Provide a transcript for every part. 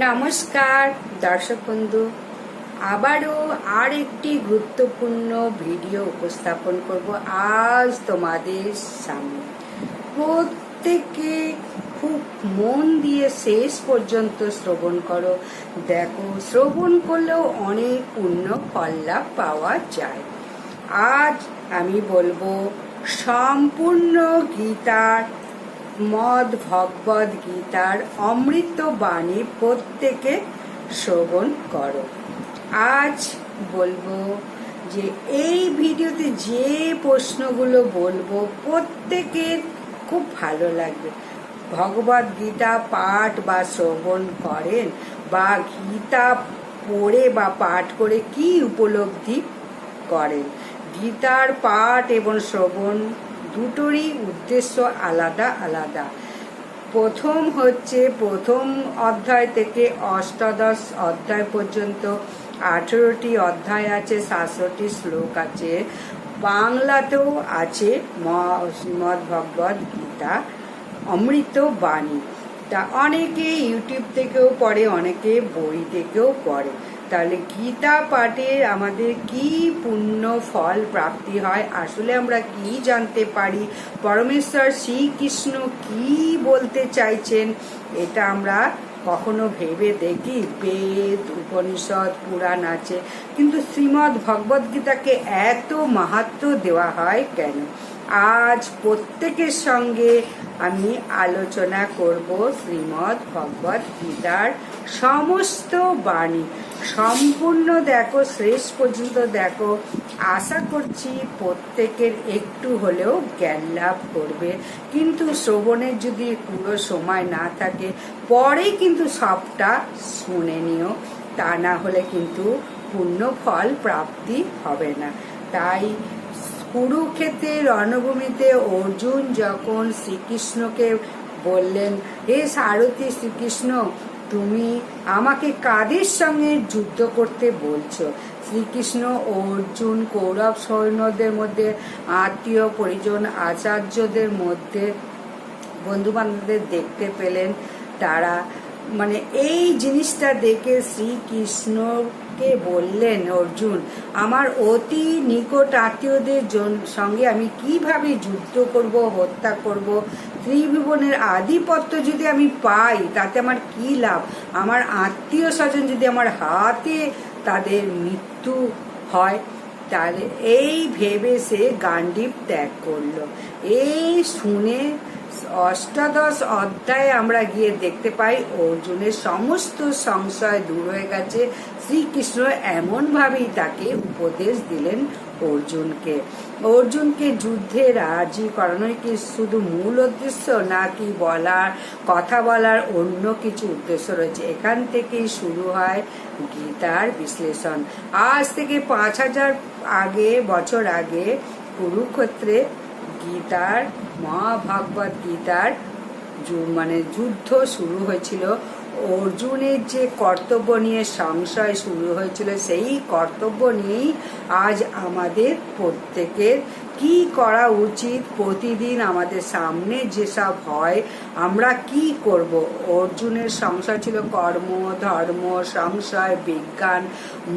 নমস্কার, দর্শক বন্ধু। আবারও আর একটি গুরুত্বপূর্ণ ভিডিও উপস্থাপন করব আজ তোমাদের সামনে। প্রত্যেকে খুব মন দিয়ে শেষ পর্যন্ত শ্রবণ করো। দেখো, শ্রবণ করলেও অনেক পূর্ণ লাভ পাওয়া যায়। আজ আমি বলব, সম্পূর্ণ গীতার মদ, ভগবদ গীতার অমৃত বাণী প্রত্যেকে শ্রবণ করো। আজ বলব যে এই ভিডিওতে যে প্রশ্নগুলো বলব প্রত্যেকের খুব ভালো লাগবে। ভগবদ গীতা পাঠ বা শ্রবণ করেন বা গীতা পড়ে বা পাঠ করে কি উপলব্ধি করেন? গীতার পাঠ এবং শ্রবণ দুটোরই উদ্দেশ্য আলাদা আলাদা। প্রথম হচ্ছে প্রথম অধ্যায় থেকে অষ্টাদশ অধ্যায় পর্যন্ত আঠেরোটি অধ্যায় আছে, সাতষট্টি শ্লোক আছে। বাংলাতেও আছে ভগবদ গীতা, অমৃত বাণী। তা অনেকে ইউটিউব থেকেও পড়ে, অনেকে বই থেকেও পড়ে। তাহলে গীতা পাঠের আমাদের কি পুণ্য ফল প্রাপ্তি হয়? আসলে আমরা কি জানতে পারি? পরমেশ্বর শ্রীকৃষ্ণ কি বলতে চাইছেন? এটা আমরা কখনো ভেবে দেখি। বেদ, উপনিষদ, পুরাণ আছে। কিন্তু শ্রীমৎ ভগবদ গীতাকে এত মাহাত্ম দেওয়া হয় কেন? আজ প্রত্যেকের সঙ্গে আমি আলোচনা করব শ্রীমৎ ভগবত গীতার সমস্ত বাণী। সম্পূর্ণ দেখো, শেষ পর্যন্ত দেখো। আশা করছি প্রত্যেকের একটু হলেও জ্ঞান লাভ করবে। কিন্তু শ্রবণের যদি পুরো সময় না থাকে, পরে কিন্তু সবটা শুনে নিও। তা না হলে কিন্তু পূর্ণ ফল প্রাপ্তি হবে না। তাই কুরুক্ষেত্রে রণভূমিতে অর্জুন যখন শ্রীকৃষ্ণকে বললেন, হে সারথী শ্রীকৃষ্ণ তুমি আমাকে কাদের সঙ্গে যুদ্ধ করতে বলছো? শ্রীকৃষ্ণ অর্জুন কৌরব সৈন্যদের মধ্যে, আত্মীয় পরিজন, আচার্যদের মধ্যে বন্ধু বান্ধবদের দেখতে পেলেন তারা। মানে এই জিনিসটা দেখে শ্রীকৃষ্ণকে বললেন অর্জুন? আমার অতি নিকট আত্মীয়দের সঙ্গে আমি কীভাবে যুদ্ধ করব, হত্যা করব? ত্রিভুবনের আধিপত্য যদি আমি পাই, তাতে আমার কি লাভ? আমার আত্মীয় স্বজন যদি আমার হাতে তাদের মৃত্যু হয়, তাহলে এই ভেবে সে গান্ডীপ ত্যাগ করল। এই শুনে অষ্টাদশ অধ্যায়ে আমরা গিয়ে দেখতে পাই অর্জুনের সমস্ত সংশয় দূর হয়ে গেছে। শ্রীকৃষ্ণ এমনভাবেই তাকে উপদেশ দিলেন অর্জুনকে। অর্জুনকে যুদ্ধে রাজি করানোই কি শুধু মূল উদ্দেশ্য, নাকি বলার, কথা বলার অন্য কিছু উদ্দেশ্য রয়েছে? এখান থেকেই শুরু হয় গীতার বিশ্লেষণ। আজ থেকে পাঁচ হাজার আগে, বছর আগে কুরুক্ষেত্রে গীতার, মহাভাগবত গীতার মানে যুদ্ধ শুরু হয়েছিল। অর্জুনের যে কর্তব্য নিয়ে সংশয় শুরু হয়েছিল, সেই কর্তব্য নিয়েই আজ আমাদের প্রত্যেকের কি করা উচিত প্রতিদিন আমাদের সামনে যেসব হয়, আমরা কি করব? অর্জুনের সংশয় ছিল কর্ম, ধর্ম, সংশয়, বিজ্ঞান,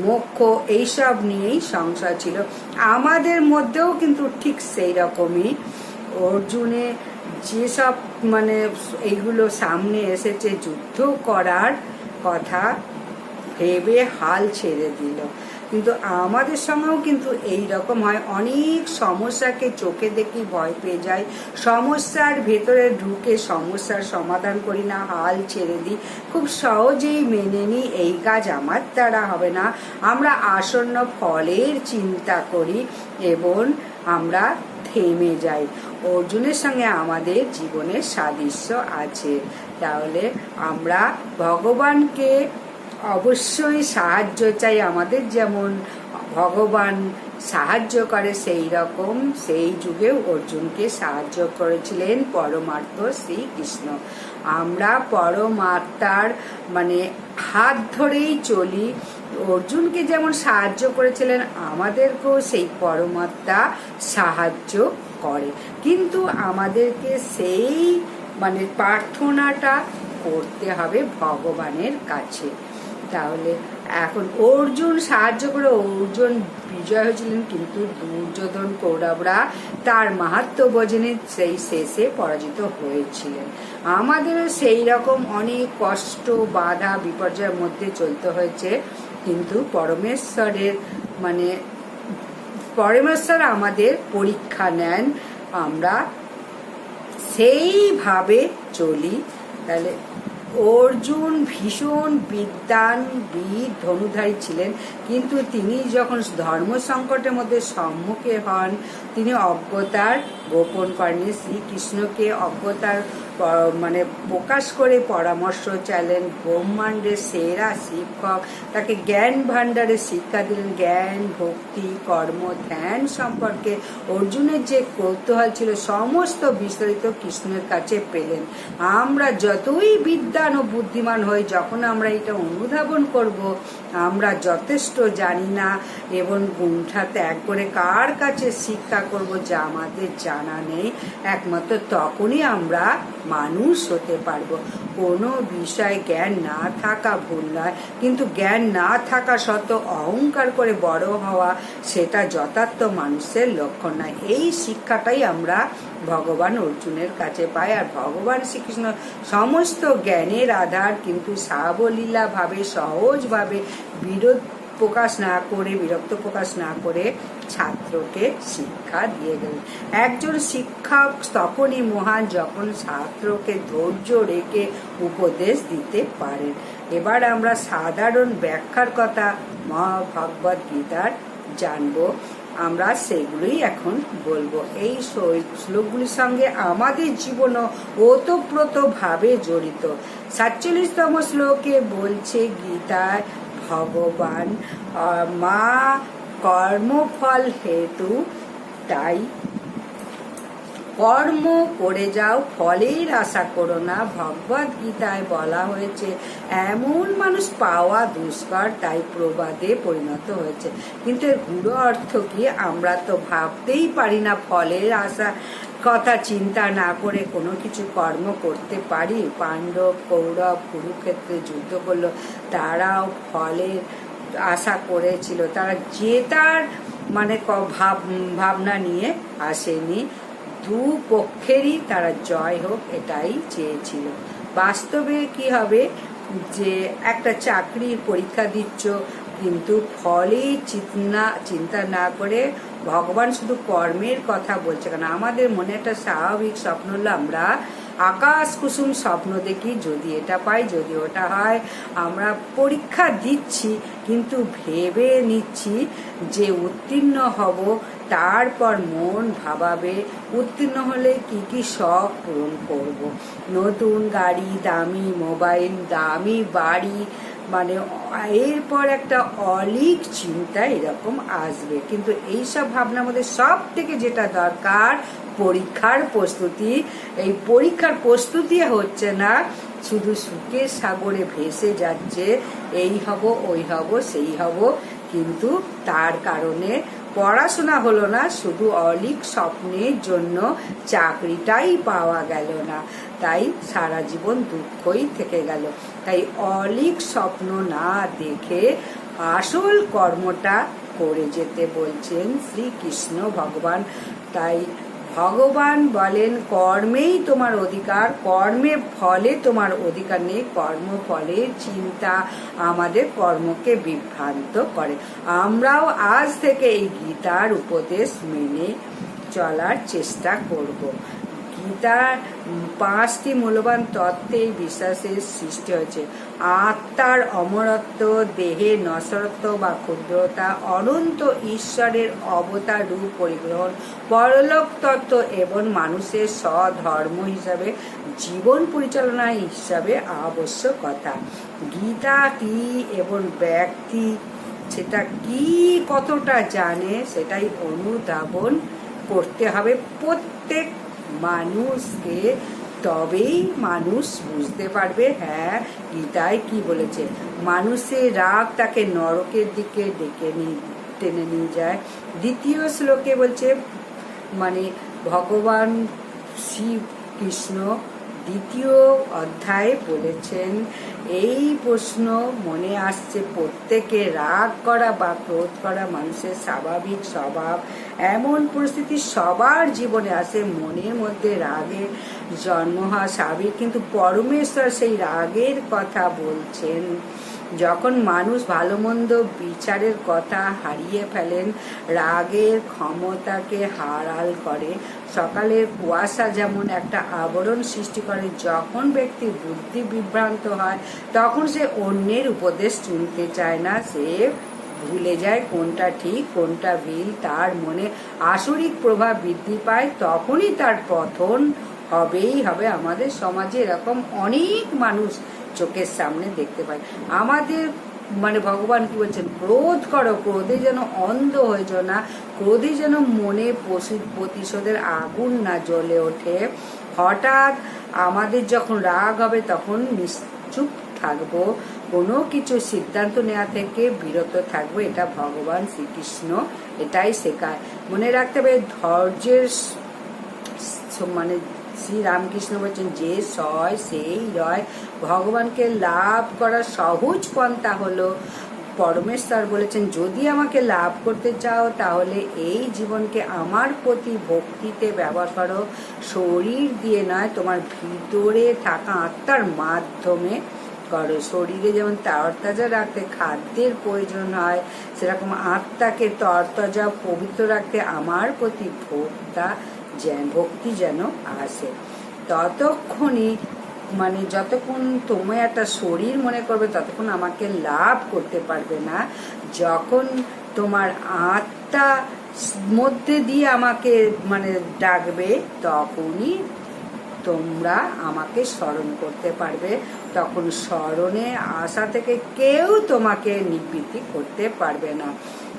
মোক্ষ, এইসব নিয়েই সংশয় ছিল। আমাদের মধ্যেও কিন্তু ঠিক সেই রকমই অর্জুনে যেসব মানে এইগুলো সামনে এসেছে, যুদ্ধ করার কথা ভেবে হাল ছেড়ে দিল। কিন্তু আমাদের সঙ্গেও কিন্তু এই রকম হয়। অনেক সমস্যাকে চোখে দেখি, ভয় পেয়ে যায় সমস্যার ভেতরে ঢুকে সমস্যার সমাধান করি না, হাল ছেড়ে দিই। খুব সহজেই মেনে নিই, এই কাজ আমার দ্বারা হবে না। আমরা আসন্ন ফলের চিন্তা করি এবং আমরা থেমে যাই। অর্জুনের সঙ্গে আমাদের জীবনের সাদৃশ্য আছে। তাহলে আমরা ভগবানকে অবশ্যই সাহায্য চাই আমাদের। যেমন ভগবান সাহায্য করে সেই রকম, সেই যুগেও অর্জুনকে সাহায্য করেছিলেন পরমার্থ শ্রীকৃষ্ণ। আমরা পরমাত্মার মানে হাত ধরেই চলি। অর্জুনকে যেমন সাহায্য করেছিলেন, আমাদেরকেও সেই পরমাত্মা সাহায্য করে। কিন্তু আমাদেরকে সেই মানে প্রার্থনাটা করতে হবে ভগবানের কাছে। তাহলে এখন অর্জুন সাহায্য করে অর্জুন বিজয় হয়েছিলেন, কিন্তু দুর্যোধন কৌরবরা তার মাহাত্ম বোঝেনি, সেই শেষে পরাজিত হয়েছিলেন। আমাদেরও সেই রকম অনেক কষ্ট, বাধা, বিপর্যয়ের মধ্যে চলতে হয়েছে, কিন্তু পরমেশ্বরের মানে পরমেশ্বর আমাদের পরীক্ষা নেন, আমরা সেইভাবে চলি। তাহলে অর্জুন ভীষণ বিদ্যান বীর, ধনুধারী ছিলেন। কিন্তু তিনি যখন ধর্ম সংকটের মধ্যে সম্মুখে হন, তিনি অজ্ঞতার গোপন করেন শ্রীকৃষ্ণকে অজ্ঞতার মানে প্রকাশ করে পরামর্শ চাইলেন ব্রহ্মাণ্ডের সেরা শিক্ষক। তাকে জ্ঞান ভাণ্ডারে শিক্ষা দিলেন। জ্ঞান, ভক্তি, কর্ম, ধ্যান সম্পর্কে অর্জুনের যে কৌতূহল ছিল, সমস্ত বিস্তারিত কৃষ্ণের কাছে পেলেন। আমরা যতই বিদ্যান ও বুদ্ধিমান হই, যখন আমরা এটা অনুধাবন করব, আমরা যথেষ্ট জানি না এবং গুণ্ঠা ত্যাগ করে কার কাছে শিক্ষা করব যা আমাদের জানা নেই। একমাত্র তখনই আমরা মানুষ হতে পারব। কোনো বিষয় জ্ঞান না থাকা ভুল নয়। কিন্তু জ্ঞান না থাকা সত্ত্বেও অহংকার করে বড় হওয়া সেটা যথার্থ মানুষের লক্ষণ নয়। এই শিক্ষাটাই আমরা ভগবান অর্জুনের কাছে পাই। আর ভগবান শ্রীকৃষ্ণ সমস্ত জ্ঞানের আধার কিন্তু সাবলীলাভাবে, সহজভাবে বিরোধ প্রকাশ না করে, বিরক্ত প্রকাশ না করে ছাত্রকে শিক্ষা দিয়ে গেলেন। একজন শিক্ষক তখনই মহান যখন ছাত্রকে ধৈর্য রেখে উপদেশ দিতে পারেন। এবার আমরা সাধারণ ব্যাখ্যার কথা মহাভগবত গীতার জানব। আমরা সেগুলোই এখন বলব। এই শ্লোকগুলির সঙ্গে আমাদের জীবনও ওতপ্রোতভাবে জড়িত। সাতচল্লিশতম শ্লোকে বলছে গীতায় ভগবান। মা কর্মফল হেতু, তাই কর্ম করে যাও, ফলের আশা করো না। ভগবদ গীতায় বলা হয়েছে, এমন মানুষ পাওয়া দুষ্কর, তাই প্রবাদে পরিণত হয়েছে। কিন্তু এর গুঁড়ো অর্থ কি? আমরা তো ভাবতেই পারি না ফলের আশা। কথা, চিন্তা না করে কোনো কিছু কর্ম করতে পারি। পাণ্ডব, কৌরব, কুরুক্ষেত্রে যুদ্ধ করল। তারাও ফলের আশা করেছিল। তারা জেতার মানে ভাব ভাবনা নিয়ে আসেনি। দু পক্ষেরই তারা জয় হোক এটাই চেয়েছিল। বাস্তবে কি হবে? যে একটা চাকরির পরীক্ষা দিচ্ছ, কিন্তু ফলে চিন্তা চিন্তা না করে ভগবান শুধু কর্মের কথা বলছে কেন আমাদের মনে একটা স্বাভাবিক স্বপ্ন হলো আমরা আকাশ কুসুম স্বপ্ন দেখি, যদি এটা পাই, যদি ওটা হয় আমরা পরীক্ষা দিচ্ছি, কিন্তু ভেবে নিচ্ছি যে উত্তীর্ণ হব, তারপর মন ভাবাবে, উত্তীর্ণ হলে কি কি শখ পূরণ করব। নতুন গাড়ি, দামি মোবাইল, দামি বাড়ি মানে এরপর একটা অলিক চিন্তা এরকম আসবে। কিন্তু এইসব ভাবনার মধ্যে সব থেকে যেটা দরকার, পরীক্ষার প্রস্তুতি। এই পরীক্ষার প্রস্তুতি হচ্ছে না, শুধু সুখের সাগরে ভেসে যাচ্ছে, এই হব, ওই হব, সেই হব। কিন্তু তার কারণে পড়াশোনা হলো না, শুধু অলিক স্বপ্নের জন্য চাকরিটাই পাওয়া গেল না। তাই সারা জীবন দুঃখই থেকে গেল। তাই অলিক স্বপ্ন না দেখে আসল কর্মটা করে যেতে বলছেন শ্রীকৃষ্ণ ভগবান। তাই ভগবান বলেন, কর্মেই তোমার অধিকার, কর্মে ফলে তোমার অধিকার নেই, কর্ম ফলে চিন্তা আমাদের কর্মকে বিভ্রান্ত করে। আমরাও আজ থেকে এই গীতার উপদেশ মেনে চলার চেষ্টা করব। গীতার পাঁচটি মূল্যবান তত্ত্বে এই বিশ্বাসের সৃষ্টি হয়েছে। আত্মার অমরত্ব, দেহে নশ্বরত্ব বা ক্ষুদ্রতা, অনন্ত ঈশ্বরের অবতার রূপ পরিগ্রহণ, পরলোক তত্ত্ব এবং মানুষের স্বধর্ম হিসাবে, জীবন পরিচালনা হিসাবে আবশ্যকতা গীতা কি এবং ব্যক্তি সেটা কি কতটা জানে সেটাই অনুধাবন করতে হবে। প্রত্যেক মানুষকে, তবেই মানুষ বুঝতে পারবে হ্যাঁ গীতায় কি বলেছে। মানুষের রাগ তাকে নরকের দিকে ডেকে নিয়ে টেনে নিয়ে যায়। দ্বিতীয় শ্লোকে বলছে মানে ভগবান শিব কৃষ্ণ দ্বিতীয় অধ্যায়ে বলেছেন, এই প্রশ্ন মনে আসছে প্রত্যেকে, রাগ করা বা ক্রোধ করা মানুষের স্বাভাবিক স্বভাব। এমন পরিস্থিতি সবার জীবনে আসে, মনের মধ্যে রাগের জন্ম হওয়া স্বাভাবিক। কিন্তু পরমেশ্বর সেই রাগের কথা বলছেন। যখন মানুষ ভালো মন্দ বিচারের কথা হারিয়ে ফেলেন, রাগের ক্ষমতাকে হারাল করে। সকালের কুয়াশা যেমন একটা আবরণ সৃষ্টি করে, যখন ব্যক্তি বুদ্ধি বিভ্রান্ত হয়, তখন সে অন্যের উপদেশ শুনতে চায় না। সে ভুলে যায় কোনটা ঠিক, কোনটা ভুল। তার মনে আসরিক প্রভাব বৃদ্ধি পায়, তখনই তার পথন হবেই হবে। আমাদের সমাজে এরকম অনেক মানুষ চোখের সামনে দেখতে পাই। আমাদের মানে ভগবান কি বলছেন, ক্রোধ করো, ক্রোধে যেন অন্ধ হয়ে না, ক্রোধে যেন মনে প্রতিশোধের আগুন না জ্বলে ওঠে। হঠাৎ আমাদের যখন রাগ হবে, তখন নিশ্চুপ থাকব। কোনো কিছু সিদ্ধান্ত নেওয়া থেকে বিরত থাকব, এটা ভগবান শ্রীকৃষ্ণ এটাই শেখায়। মনে রাখতে হবে, ধৈর্যের মানে শ্রী রামকৃষ্ণ বলছেন, যে সয়, সেই রয়। ভগবানকে লাভ করার সহজ পন্থা হলো, পরমেশ্বর বলেছেন, যদি আমাকে লাভ করতে চাও, তাহলে এই জীবনকে আমার প্রতি ভক্তিতে ব্যবহার করো। শরীর দিয়ে নয়, তোমার ভিতরে থাকা আত্মার মাধ্যমে করো। শরীরে যেমন তরতাজা রাখতে খাদ্যের প্রয়োজন হয়, সেরকম আত্মাকে তরতাজা, পবিত্র রাখতে আমার প্রতি ভোক্তা যেন, ভক্তি যেন আসে। ততক্ষণই মানে যতক্ষণ তুমি একটা শরীর মনে করবে, ততক্ষণ আমাকে লাভ করতে পারবে না। যখন তোমার আত্মা মধ্যে দিয়ে আমাকে মানে ডাকবে, তখনই তোমরা আমাকে স্মরণ করতে পারবে। তখন স্মরণে আসা থেকে কেউ তোমাকে নিবৃত্তি করতে পারবে না।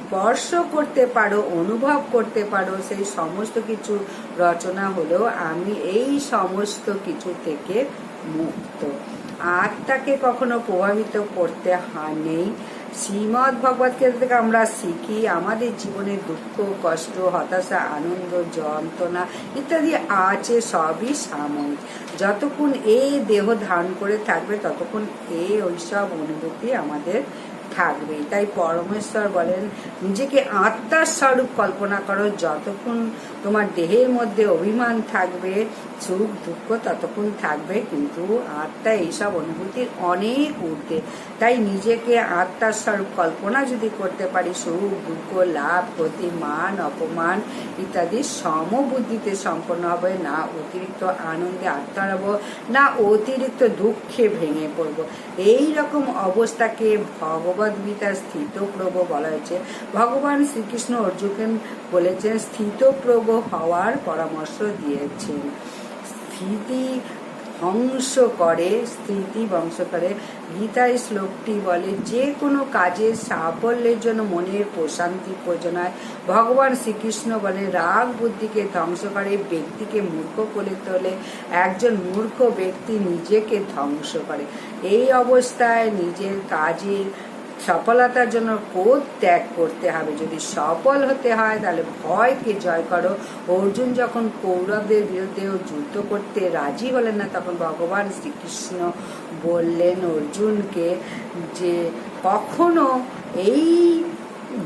স্পর্শ করতে পারো, অনুভব করতে পারো, সেই সমস্ত কিছু রচনা হলো, আমি এই সমস্ত কিছু থেকে মুক্ত। আত্মাকে কখনো প্রভাবিত করতে নেই শ্রীমদ ভগবত আমরা শিখি, আমাদের জীবনে দুঃখ, কষ্ট, হতাশা, আনন্দ, যন্ত্রণা ইত্যাদি আছে, সবই সাময়িক। যতক্ষণ এই দেহ ধারণ করে থাকবে, ততক্ষণ এই ওইসব অনুভূতি আমাদের থাকবেই। তাই পরমেশ্বর বলেন, নিজেকে আত্মার স্বরূপ কল্পনা করো, যতক্ষণ তোমার দেহের মধ্যে অভিমান থাকবে, সুখ, দুঃখ, ততক্ষণ থাকবে কিন্তু আত্মা এইসব অনুভূতির অনেক ঊর্ধ্বে। তাই নিজেকে আত্মার স্বরূপ কল্পনা যদি করতে পারি, সুখ, দুঃখ, লাভ, ক্ষতি, মান, অপমান ইত্যাদি সমবুদ্ধিতে সম্পন্ন হবে, না অতিরিক্ত আনন্দে আত্মার হব, না অতিরিক্ত দুঃখে ভেঙে পড়ব। এই রকম অবস্থাকে ভগবদ গীতার স্থিতপ্রভ বলা হয়েছে ভগবান শ্রীকৃষ্ণ অর্জুনকে বলেছেন স্থিতপ্রভ হওয়ার পরামর্শ দিয়েছেন। স্থিতি ধ্বংস করে, স্থিতি ধ্বংস করে। গীতায় শ্লোকটি বলে, যে কোনো কাজের সাফল্যের জন্য মনের প্রশান্তি প্রয়োজন হয় ভগবান শ্রীকৃষ্ণ বলে, রাগ বুদ্ধিকে ধ্বংস করে, ব্যক্তিকে মূর্খ করে তোলে। একজন মূর্খ ব্যক্তি নিজেকে ধ্বংস করে। এই অবস্থায় নিজের কাজের সফলতার জন্য ক্রোধ ত্যাগ করতে হবে। যদি সফল হতে হয়, তাহলে ভয়কে জয় করো। অর্জুন যখন কৌরবদের বিরুদ্ধেও যুদ্ধ করতে রাজি হলেন না, তখন ভগবান শ্রীকৃষ্ণ বললেন, অর্জুনকে যে কখনো এই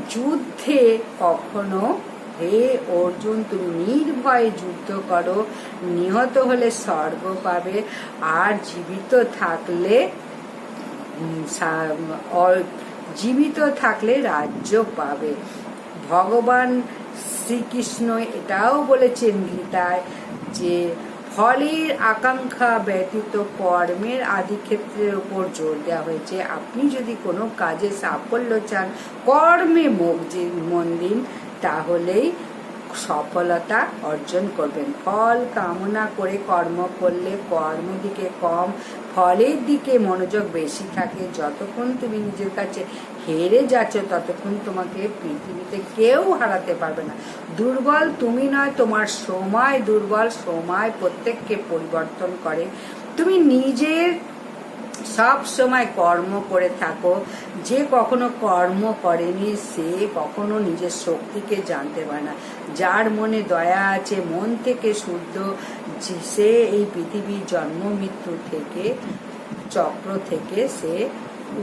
যুদ্ধে কখনো, হে অর্জুন, তুমি নির্ভয়ে যুদ্ধ করো। নিহত হলে স্বর্গ পাবে। আর জীবিত থাকলে জীবিত থাকলে রাজ্য পাবে। ভগবান শ্রীকৃষ্ণ এটাও বলেছেন গীতায় যে, ফলের আকাঙ্ক্ষা ব্যতীত কর্মের আদি ক্ষেত্রের উপর জোর দেওয়া হয়েছে। আপনি যদি কোনো কাজে সাফল্য চান, কর্মে মন দিন, তাহলেই সফলতা অর্জন করবেন। ফল কামনা করে কর্ম করলে কর্ম দিকে কম, ফলের দিকে মনোযোগ বেশি থাকে। যতক্ষণ তুমি নিজের কাছে হেরে যাচ্ছ, ততক্ষণ তোমাকে পৃথিবীতে কেউ হারাতে পারবে না। দুর্বল তুমি নয়, তোমার সময় দুর্বল। সময় প্রত্যেককে পরিবর্তন করে। তুমি নিজের সব সময় কর্ম করে থাকো। যে কখনো কর্ম করেনি, সে কখনো নিজের শক্তিকে জানতে পারে না। যার মনে দয়া আছে, মন থেকে শুদ্ধ সে এই পৃথিবীর জন্ম, মৃত্যু থেকে, চক্র থেকে সে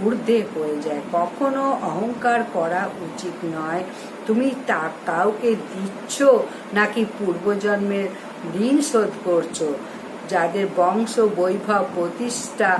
ঊর্ধ্বে হয়ে যায়। কখনো অহংকার করা উচিত নয়। তুমি তা কাউকে দিচ্ছ নাকি পূর্বজন্মের ঋণ শোধ করছ? যাদের বংশ বৈভব প্রতিষ্ঠা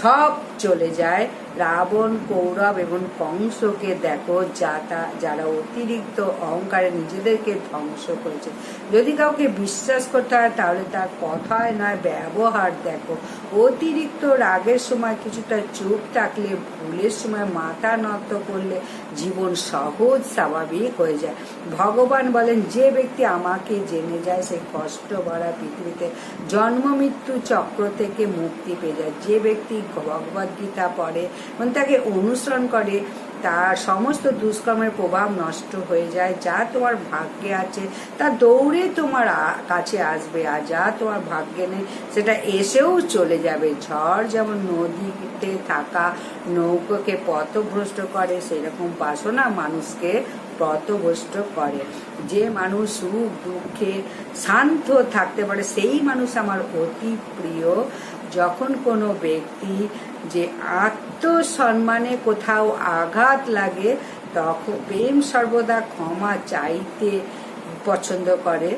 সব চলে যায়। রাবণ, কৌরব এবং কংসকে দেখো, যাতা, যারা অতিরিক্ত অহংকারে নিজেদেরকে ধ্বংস করেছে। যদি কাউকে বিশ্বাস করতে হয়, তাহলে তার কথায় নয়, ব্যবহার দেখো। অতিরিক্ত রাগের সময় কিছুটা চুপ থাকলে, ভুলের সময় মাথা নত করলে জীবন সহজ, স্বাভাবিক হয়ে যায়। ভগবান বলেন, যে ব্যক্তি আমাকে জেনে যায়, সে কষ্ট ভরা পৃথিবীতে জন্ম, মৃত্যু চক্র থেকে মুক্তি পেয়ে যায়। যে ব্যক্তি ভগবদ্গীতা পড়ে এবং তাকে অনুসরণ করে, তার সমস্ত দুষ্কর্মের প্রভাব নষ্ট হয়ে যায়। যা তোমার ভাগ্যে আছে, তা দৌড়ে তোমার কাছে আসবে। আর যা তোমার ভাগ্যে নেই, সেটা এসেও চলে যাবে। ঝড় যেমন নদীতে থাকা নৌকোকে পথভ্রষ্ট করে, সেরকম বাসনা মানুষকে পথভ্রষ্ট করে। যে মানুষ সুখ, দুঃখে শান্ত থাকতে পারে, সেই মানুষ আমার অতি প্রিয়। যখন কোনো ব্যক্তি যে আত্মসম্মানে কোথাও আঘাত লাগে তখন প্রেম সর্বদা ক্ষমা চাইতে পছন্দ করে।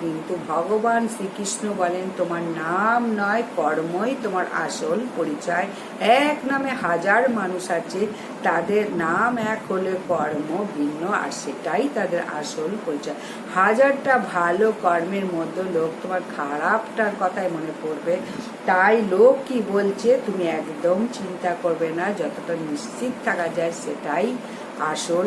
কিন্তু ভগবান শ্রীকৃষ্ণ বলেন, তোমার নাম নয়, কর্মই তোমার আসল পরিচয়। এক নামে হাজার মানুষ আছে, তাদের নাম এক হলে কর্ম ভিন্ন, আর সেটাই তাদের আসল পরিচয়। হাজারটা ভালো কর্মের মধ্যে লোক তোমার খারাপটার কথাই মনে পড়বে। তাই লোক কি বলছে, তুমি একদম চিন্তা করবে না, যতটা নিশ্চিত থাকা যায় সেটাই আসল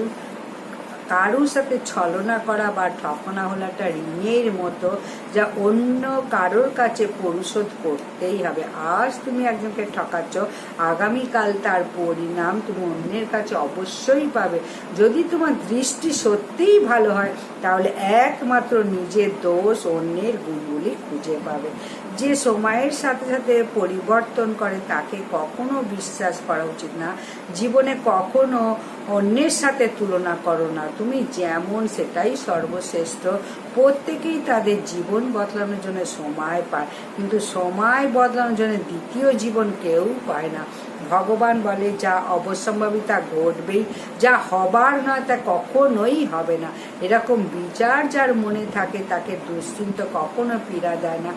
কারোর সাথে ছলনা করা বা ঠকনা হলো একটা ঋণের মতো যা অন্য কারোর কাছে পরিশোধ করতেই হবে। আজ তুমি একজনকে ঠকাচ্ছ, আগামীকাল তার পরিণাম তুমি অন্যের কাছে অবশ্যই পাবে। যদি তোমার দৃষ্টি সত্যিই ভালো হয়, তাহলে একমাত্র নিজের দোষ অন্যের গুণগুলি খুঁজে পাবে। যে সময়ের সাথে সাথে পরিবর্তন করে তাকে কখনো বিশ্বাস করা উচিত না। জীবনে কখনো অন্যের সাথে তুলনা করো না। তুমি যেমন, সেটাই সর্বশ্রেষ্ঠ। প্রত্যেকেই তাদের জীবন বদলানোর জন্য সময় পায়। কিন্তু সময় বদলানোর জন্য দ্বিতীয় জীবন কেউ পায় না। ভগবান বলে যা অবসম্ভাবী তা ঘটবেই, যা হবার নয় তা কখনোই হবে না। এরকম বিচার যার মনে থাকে তাকে দুশ্চিন্ত কখনো পীড়া দেয় না।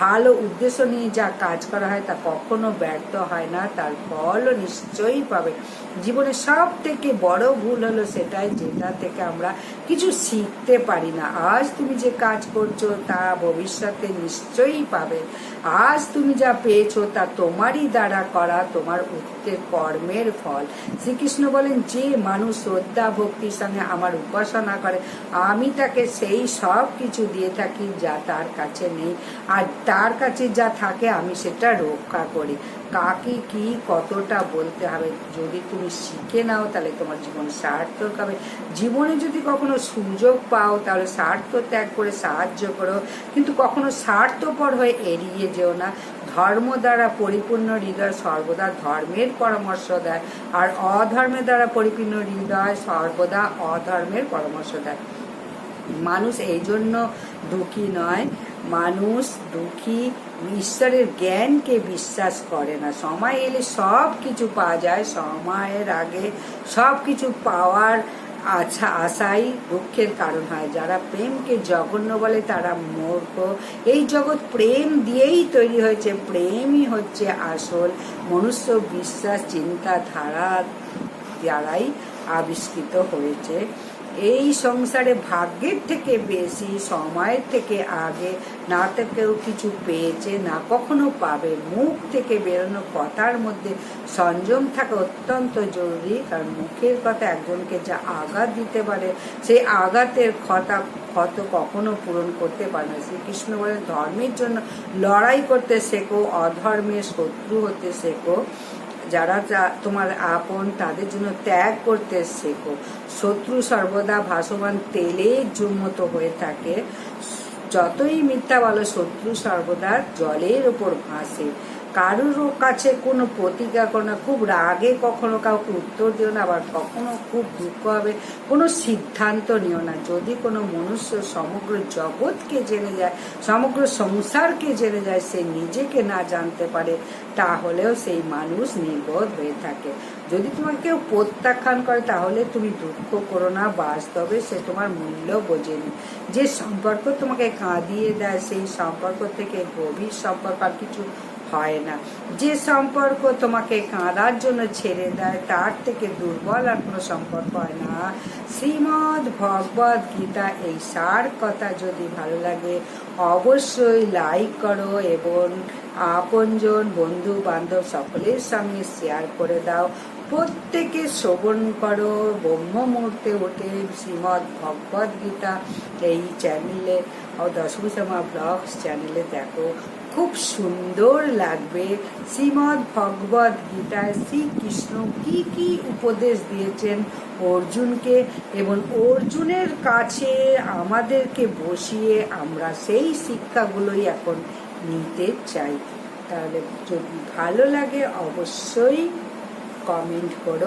ভালো উদ্দেশ্য নিয়ে যা কাজ করা হয় তা কখনো ব্যর্থ হয় না, তার ফলও নিশ্চয়ই পাবে। জীবনে সব থেকে বড় ভুল হলো সেটাই যেটা থেকে আমরা কিছু শিখতে পারি না। আজ তুমি যে কাজ করছ তা ভবিষ্যতে নিশ্চয়ই পাবে। আজ তুমি যা পেয়েছ তা তোমারই দ্বারা করা, তোমার উত্তের কর্মের ফল। শ্রীকৃষ্ণ বলেন, যে মানুষ শ্রদ্ধা ভক্তির সঙ্গে আমার উপাসনা করে, আমি তাকে সেই সব কিছু দিয়ে থাকি যা তার কাছে নেই। আর তার কাছে যা থাকে, আমি সেটা রক্ষা করি। কাকে কি কতটা বলতে হবে? যদি তুমি শিখে নাও, তাহলে তোমার জীবন সার্থক হবে। জীবনে যদি কখনো সুযোগ পাও, তাহলে স্বার্থ ত্যাগ করে সাহায্য করো। কিন্তু কখনো স্বার্থপর হয়ে এড়িয়ে যেও না। ধর্ম দ্বারা পরিপূর্ণ হৃদয় সর্বদা ধর্মের পরামর্শ দেয়, আর অধর্মের দ্বারা পরিপূর্ণ হৃদয় সর্বদা অধর্মের পরামর্শ দেয়। মানুষ এই জন্য দুঃখী নয়, মানুষ দুঃখী ঈশ্বরের জ্ঞানকে বিশ্বাস করে না। সময় এলে সব কিছু পাওয়া যায়, সময়ের আগে সব কিছু পাওয়ার আচ্ছা আশাই দুঃখের কারণ হয়। যারা প্রেমকে জঘন্য বলে তারা মূর্খ। এই জগৎ প্রেম দিয়েই তৈরি হয়েছে। প্রেমই হচ্ছে আসল মনুষ্য বিশ্বাস চিন্তাধারা দ্বারাই আবিষ্কৃত হয়েছে। এই সংসারে ভাগ্যের থেকে বেশি সময়ের থেকে আগে না তো কেউ কিছু পেয়েছে, না কখনো পাবে। মুখ থেকে বেরোনো কথার মধ্যে সংযম থাকা অত্যন্ত জরুরি, কারণ মুখের কথা একজনকে যা আঘাত দিতে পারে, সেই আঘাতের ক্ষতা, ক্ষত কখনো পূরণ করতে পারে না। শ্রীকৃষ্ণ বলেন, ধর্মের জন্য লড়াই করতে শেখো, অধর্মের শত্রু হতে শেখো। যারা তোমার আপন, তাদের জন্য ত্যাগ করতে শেখো। শত্রু সর্বদা ভাসমান তেলে জুম্মত হয়ে থাকে। যতই মিথ্যা বলো, শত্রু সর্বদা জলের ওপর ভাসে। কারোর কাছে কোনো প্রতিজ্ঞা করো না। খুব রাগে কখনো কাউকে উত্তর দিও না, আবার কখনো খুব দুঃখ হবে। কোনো সিদ্ধান্ত নিও না। যদি কোনো মনুষ্য সমগ্র জগৎকে জেনে যায়, সমগ্র সংসারকে জেনে যায়, সে নিজেকে না জানতে পারে, তাহলেও সেই মানুষ নির্বোধ হয়ে থাকে। যদি তোমাকে কেউ প্রত্যাখ্যান করে, তাহলে তুমি দুঃখ করো না, বাস্তবে সে তোমার মূল্য বোঝেনি। যে সম্পর্ক তোমাকে কাঁদিয়ে দেয়, সেই সম্পর্ক থেকে গভীর সম্পর্ক আর কিছু হয় না। যে সম্পর্ক তোমাকে কাঁদার জন্য ছেড়ে দেয়, তার থেকে দুর্বল আর কোনো সম্পর্ক হয় না। শ্রীমদ ভগবদ গীতা, এই সার কথা যদি ভালো লাগে, অবশ্যই লাইক করো এবং আপনজন বন্ধু বান্ধব সকলের সঙ্গে শেয়ার করে দাও। প্রত্যেকে শ্রবণ করো। ব্রহ্ম মুহূর্তে ওঠে শ্রীমদ ভগবদ গীতা। এই চ্যানেলে দশমী সমা ব্লগস চ্যানেলে দেখো। খুব সুন্দর লাগবে। শ্রীমদ ভগবদ গীতায় শ্রীকৃষ্ণ কি কি উপদেশ দিয়েছেন অর্জুনকে এবং অর্জুনের কাছে আমাদেরকে বসিয়ে আমরা সেই শিক্ষাগুলোই এখন নিতে চাই। তাহলে যদি ভালো লাগে অবশ্যই কমেন্ট করো।